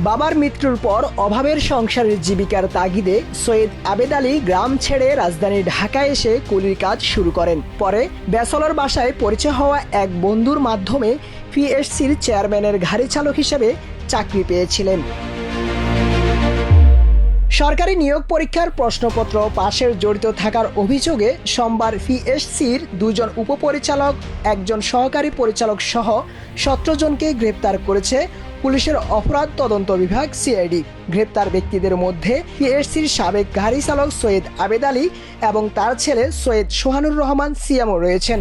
বাবার মৃত্যুর পর অভাবের সংসারের জীবিকার তাগিদে সৈয়দ আবেদ আলী গ্রাম ছেড়ে রাজধানী ঢাকায় এসে কুলির কাজ শুরু করেন। পরে বেসলর বাসায় পরিচয় হওয়া এক বন্ধুর মাধ্যমে পিএসসির চেয়ারম্যানের গাড়ি চালক হিসেবে চাকরি পেয়েছিলেন। সরকারি নিয়োগ পরীক্ষার প্রশ্নপত্র পাশের জড়িত থাকার অভিযোগে সোমবার পিএসসির দুজন উপপরিচালক, একজন সহকারী পরিচালক সহ সতেরো জনকে গ্রেপ্তার করেছে পুলিশের অপরাধ তদন্ত বিভাগ সিআইডি। গ্রেপ্তার ব্যক্তিদের মধ্যে পিএসসির সাবেক গাড়ি চালক সৈয়দ আবেদ আলী এবং তার ছেলে সৈয়দ সোহানুর রহমান সিয়ামও রয়েছেন।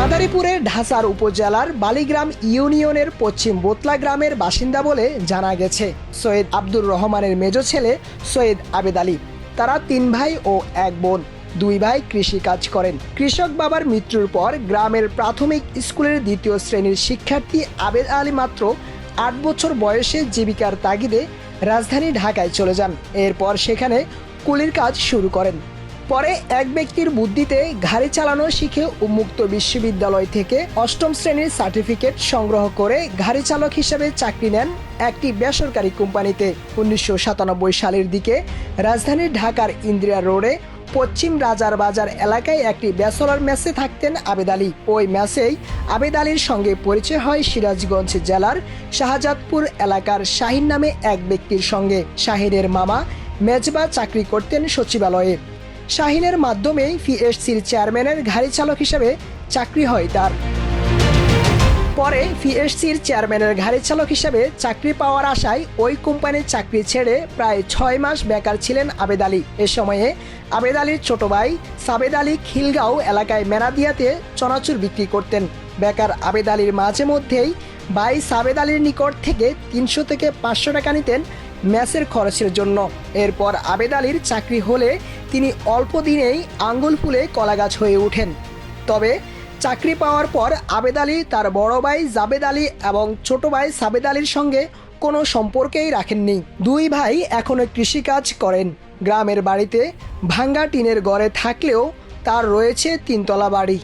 মাদারীপুরের ঢাসার উপজেলার বালিগ্রাম ইউনিয়নের পশ্চিম বোতলা গ্রামের বাসিন্দা বলে জানা গেছে। সৈয়দ আব্দুর রহমানের মেজ ছেলে সৈয়দ আবেদ আলী। তারা তিন ভাই ও এক বোন। দুই ভাই কৃষি কাজ করেন। কৃষক বাবার মৃত্যুর পর গ্রামের প্রাথমিক স্কুলের দ্বিতীয় শ্রেণির শিক্ষার্থী আবেদ আলী মাত্র আট বছর বয়সে জীবিকার তাগিদে রাজধানী ঢাকায় চলে যান। এরপর সেখানে কুলির কাজ শুরু করেন। পরে এক ব্যক্তির বুদ্ধিতে গাড়ি চালানো শিখে উন্মুক্ত বিশ্ববিদ্যালয় থেকে অষ্টম শ্রেণির সার্টিফিকেট সংগ্রহ করে গাড়ি চালক হিসেবে চাকরি নেন একটি বেসরকারি কোম্পানিতে। উনিশশো সাতানব্বই সালের দিকে রাজধানীর ঢাকার ইন্দিরা রোডে পশ্চিম রাজার বাজার এলাকায় একটি ব্যাচলার মেসে থাকতেন আবেদ আলী। ওই মেসেই আবেদ আলীর সঙ্গে পরিচয় হয় সিরাজগঞ্জ জেলার শাহজাদপুর এলাকার শাহিন নামে এক ব্যক্তির সঙ্গে। শাহিনের মামা মেজবা চাকরি করতেন সচিবালয়ে। শাহিনের মাধ্যমেই পিএসসির চেয়ারম্যানের গাড়ি চালক হিসেবে চাকরি হয় তার। পরে পিএসসির চেয়ারম্যানের গাড়ি চালক হিসেবে চাকরি পাওয়ার আশায় ওই কোম্পানির চাকরি ছেড়ে প্রায় ছয় মাস বেকার ছিলেন আবেদ আলী। এ সময়ে আবেদ আলীর ছোট ভাই সাবেদ আলী খিলগাঁও এলাকায় মেরাদিয়াতে চনাচুর বিক্রি করতেন। বেকার আবেদ আলীর মাঝে মধ্যেই ভাই সাবেদ আলীর নিকট থেকে তিনশো থেকে পাঁচশো টাকা নিতেন ম্যাচের খরচের জন্য। এরপর আবেদ আলীর চাকরি হলে তিনি অল্প দিনেই আঙ্গুল ফুলে কলাগাছ হয়ে ওঠেন। তবে চাকরি পাওয়ার পর আবেদ আলী তার বড় ভাই জাবেদ আলী এবং ছোট ভাই সাবেদ আলীর সঙ্গে কোনো সম্পর্কেই রাখেননি। দুই ভাই এখনও কৃষিকাজ করেন। গ্রামের বাড়িতে ভাঙ্গা টিনের গড়ে থাকলেও তার রয়েছে তিনতলা বাড়ি।